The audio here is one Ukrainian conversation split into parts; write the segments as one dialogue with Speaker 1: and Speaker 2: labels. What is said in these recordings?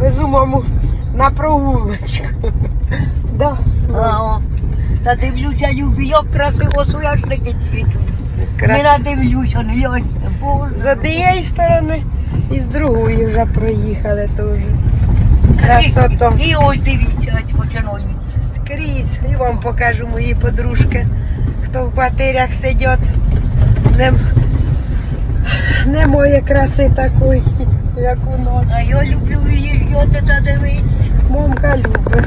Speaker 1: Везу маму на прогулочку. Да.
Speaker 2: А, о. Та дивлюся, любі, як красиво соняшники цвітуть. Не надивлюся, не я. Боже.
Speaker 1: З однієї сторони і з другої вже проїхали теж. Красота.
Speaker 2: І ось дивіться, ось починається.
Speaker 1: Скрізь. І вам покажу мої подружки, хто в батирях сидять. Не... Немає краси такої, як у нас.
Speaker 2: А я люблю виїжджати та дивитися.
Speaker 1: Мамка любить.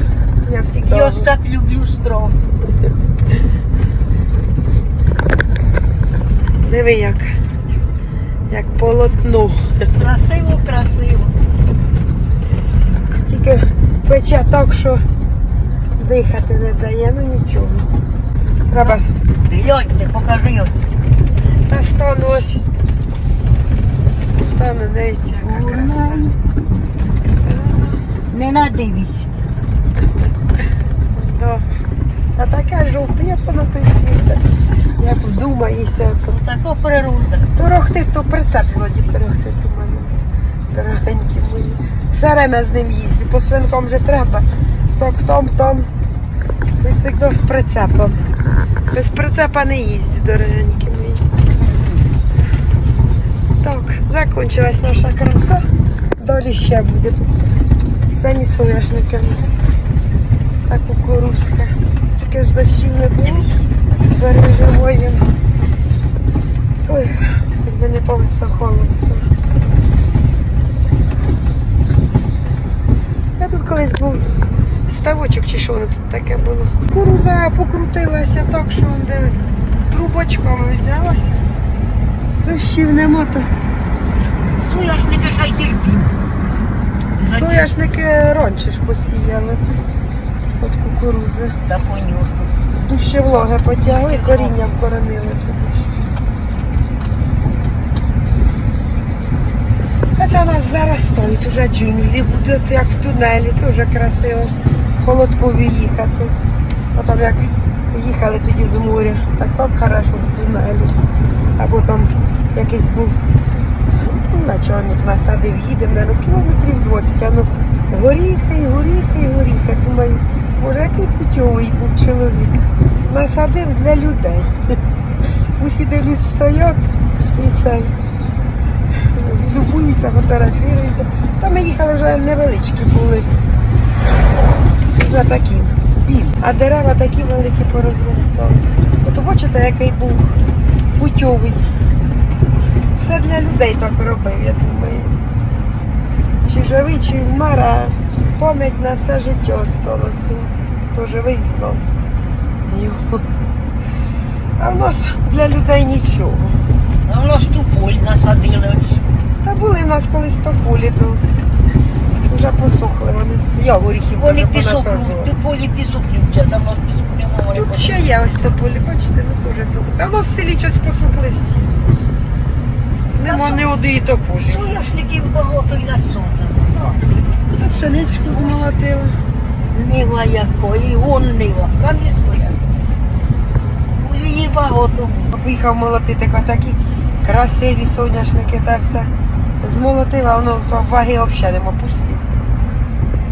Speaker 1: Я завжди.
Speaker 2: Я ж так люблю страх.
Speaker 1: Диви як. Як полотно.
Speaker 2: Красиво, красиво.
Speaker 1: Тільки пече так, що дихати не дає, ну нічого. Треба
Speaker 2: Гляньте, покажи.
Speaker 1: та стану ось. Стану, дивіться, яка краса.
Speaker 2: Не надивись.
Speaker 1: Да. Та таке жовте, як воно той цвіте. Як вдумаєшся, то
Speaker 2: Така природа.
Speaker 1: торохти, то прицеп зоді торохтить у мене. Дорогенькі мої. Все время з ним їздю, по свинкам вже треба. Так том, том. І завжди з прицепом. Без прицепа не їздю, дорогенькі мої. Закончилась наша краса. Далі ще буде тут. Самі соняшники в нас. Та кукурузка. Тільки ж дощів не було. Переживаємо. Ой, якби не повисохало все. Я тут колись був ставочок чи що воно тут таке було. Кукуруза покрутилася так, що трубочками взялася. Дощів нема, то
Speaker 2: Соняшники хай терпіть.
Speaker 1: соняшники раніше ж посіяли. От кукурузи.
Speaker 2: Та понюхай.
Speaker 1: Дужче вологи потягли, коріння вкоронилося дужче. А це у нас зараз стоїть уже джунглі, будуть як в тунелі, дуже красиво. Холодкові їхати. Потім як їхали тоді з моря, так так хорошо в тунелі. Або там якийсь був ну, начальник насадив, їдемо, наверное, кілометрів 20, а ну горіхи, горіхи, горіхи. Думаю, може який путьовий був чоловік. Насадив для людей. Усі дивлюсь стоять і цей. Любуються, фотографіруються. Та ми їхали вже невеличкі були. Вже такі біль. А дерева такі великі порозростали. От бачите, який був путьовий. Все для людей так робив, я думаю. Чи живий, чи вмер, а пам'ять на все життя осталося. Хто живий знов. Його. А в нас для людей нічого.
Speaker 2: А в нас туполь насадили.
Speaker 1: Та були в нас колись тополі, то вже посохли вони. Я горіхів
Speaker 2: Вони пісок, туполі пісок люблять, там у нас піску немає.
Speaker 1: Тут ще є ось тополі, бачите, ну теж сухо. Та в нас в селі щось посухли всі. Нема ні одної тополі.
Speaker 2: Соняшників багато і на.
Speaker 1: Це пшеничку змолотили.
Speaker 2: Нива якої, вон нива. Стоять. У її багато.
Speaker 1: Поїхав молотити такі красиві соняшники та все. Змолотив, а воно ваги взагалі нема пусті.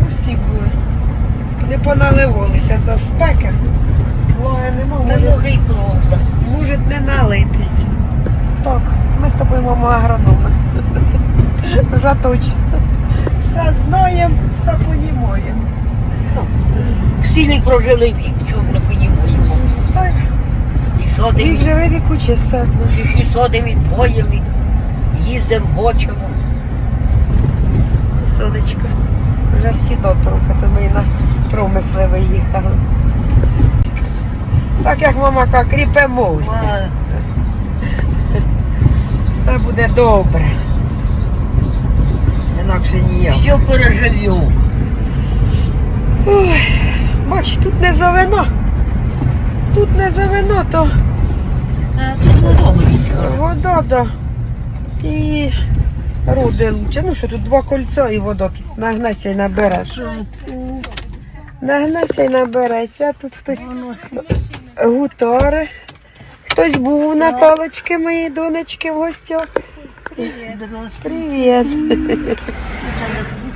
Speaker 1: Пусті були. Не поналивалися, це спека. Ваги нема, може,
Speaker 2: може
Speaker 1: не налитись. Так, ми з тобою мамо агрономи. Вже точно. Все знаємо, все понімаємо.
Speaker 2: Не прожили вік, чого не понімаємо.
Speaker 1: Так,
Speaker 2: І садимо,
Speaker 1: вік живе, вік учиться.
Speaker 2: і садимо, і поїмо, і їздимо, бочимо.
Speaker 1: Сонечко. Вже сідо трохи, то ми на промисли виїхали. Так як мама каже, кріпемося. Все буде добре. Інакше ніяк.
Speaker 2: Все переживемо.
Speaker 1: Ой, бач, тут не за вино. Тут не за вино, то
Speaker 2: нічого.
Speaker 1: вода да. І руди лучше. Ну що тут два кольця і вода тут нагнеся і набереш. Нагнеся і набереся, а тут хтось гутори. Хтось був у Наталочки, моєї донечки в гостях. Привіт.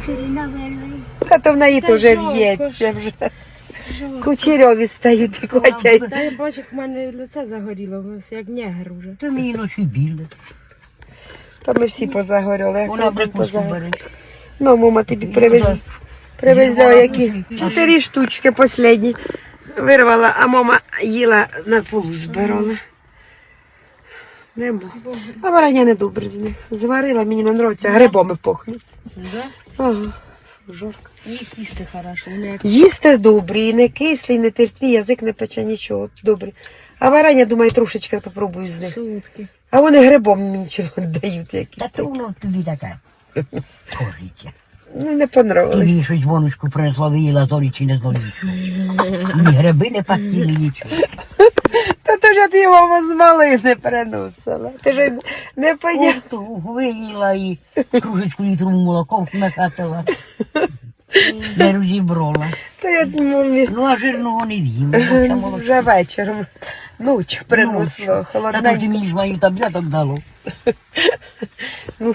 Speaker 2: Верві.
Speaker 1: Та то в неї
Speaker 3: Та
Speaker 1: теж в'ється вже. Кучерьові стають і котять.
Speaker 3: Та я бачу, як в мене лице загоріло, як негр уже.
Speaker 2: То мені ночі біле.
Speaker 1: Та ми всі позагоріли, як
Speaker 2: Вона
Speaker 1: робимо позагоріли.
Speaker 2: бере.
Speaker 1: Ну, мама тобі привезли. Привезла які. Чотири штучки останні. Вирвала, а мама їла на полу збирала. Нема. А варення не добре з них. Зварила, мені не подобається, грибами пахнуть.
Speaker 3: Да?
Speaker 1: Ага, жарко.
Speaker 3: Їх їсти хорошо. Як
Speaker 1: Їсти добрі, і не кислі, і не терпні, язик не пече нічого. Добре. А варення, думаю, трошечки попробую з них.
Speaker 3: солодкі.
Speaker 1: А вони грибом мені нічого дають якісь.
Speaker 2: Та то
Speaker 1: такі.
Speaker 2: воно тобі таке. Кожиться.
Speaker 1: Ну, не понравилось.
Speaker 2: мені щось воночку принесла, виїла зорі чи не зорі. Ні гриби не пахтіли, нічого.
Speaker 1: Та то ж ти мама з малини переносила. Ти ж не
Speaker 2: то виїла і кружечку літру молоко накатила. Не розібрала.
Speaker 1: Та я мамі
Speaker 2: Ну, а жирного не в'їм.
Speaker 1: Вже вечором. Ночі приносила
Speaker 2: Та тоді мені знаю таблеток дало.
Speaker 1: Ну,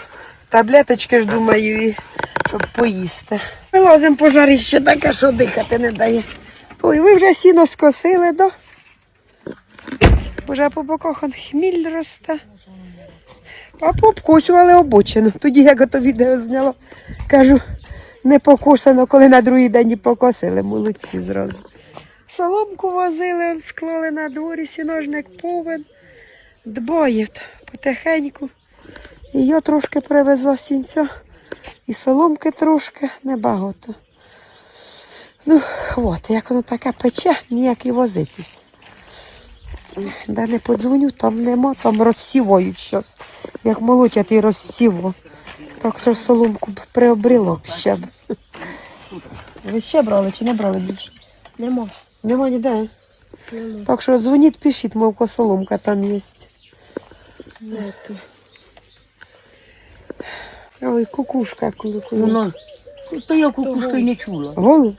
Speaker 1: таблеточки ж думаю, і щоб поїсти. Вилазимо пожарище таке, що дихати не дає. Ой, ви вже сіно скосили, да? Уже по боках хміль росте. А пообкусували обочину. Тоді як ото відео зняло, кажу, не покусано, коли на другий день і покосили, молодці зразу. Соломку возили, склали на дворі, сіножник повен. Дбають потихеньку. І я трошки привезла сінця, і соломки трошки, небагато. Ну, от, як воно таке пече, ніяк і возитися. Да не подзвоню, там нема, там розсівають щось. Як молотять і розсіво. Так що соломку б приобріло б ще б. Ви ще брали чи не брали більше?
Speaker 3: Нема.
Speaker 1: Нема ніде.
Speaker 3: Нема.
Speaker 1: Так що дзвоніть, пишіть, мовко соломка там є.
Speaker 3: Нету.
Speaker 1: Ой, кукушка куликує.
Speaker 2: То я кукушка й не чула.
Speaker 1: Голуб?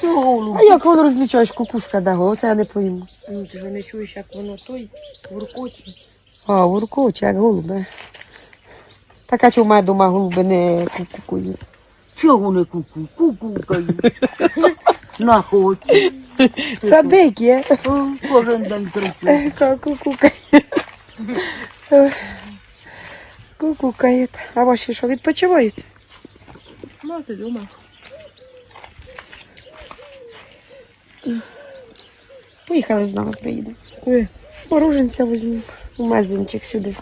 Speaker 2: То голуб.
Speaker 1: А як воно розлічаєш кукушка да голуб? Оце я не пойму.
Speaker 3: Ну, ти ж не чуєш, як воно той гуркоче.
Speaker 1: А, уркоче, як голуби. Так а чому я думаю, голуби не кукукують?
Speaker 2: Чого не куку? Кукукаю. На хоч.
Speaker 1: Це дикі.
Speaker 2: О, Кожен день тричі.
Speaker 1: Кукукають. Кукукають. А ваші що, відпочивають?
Speaker 3: Мати дома.
Speaker 1: Поїхали з нами, приїдемо. Мороженця візьмемо. У мезенчик сюди.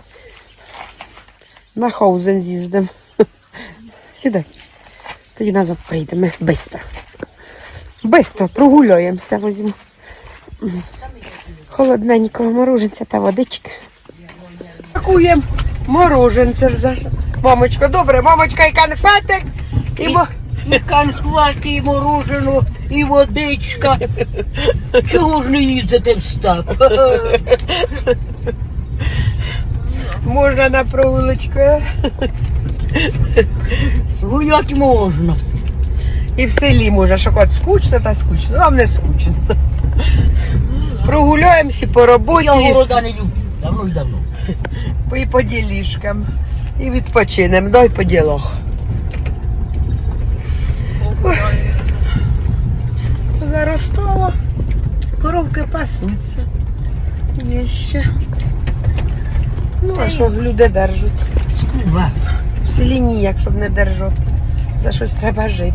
Speaker 1: На Хаузен з'їздимо. Сідай. Тоді назад прийдемо. Бистро. Бистро прогуляємося, візьму. Холодненького мороженця та водичка. Пакуємо мороженце. Мамочко, добре, мамочка і конфетик. І мо...
Speaker 2: І конхвати, і морожено, і водичка. Чого ж не їздити в стап?
Speaker 1: можна на прогулочку.
Speaker 2: Гулять можна.
Speaker 1: І в селі може, що от скучно та скучно. Нам не скучно. Прогуляємося по роботі
Speaker 2: Я города не люблю. Давно й давно.
Speaker 1: і по ділішкам. І відпочинемо, дай по ділах. Пасуться. Є ще. Ну, а що люди держать? В селі ніяк, щоб не держати. За щось треба жити.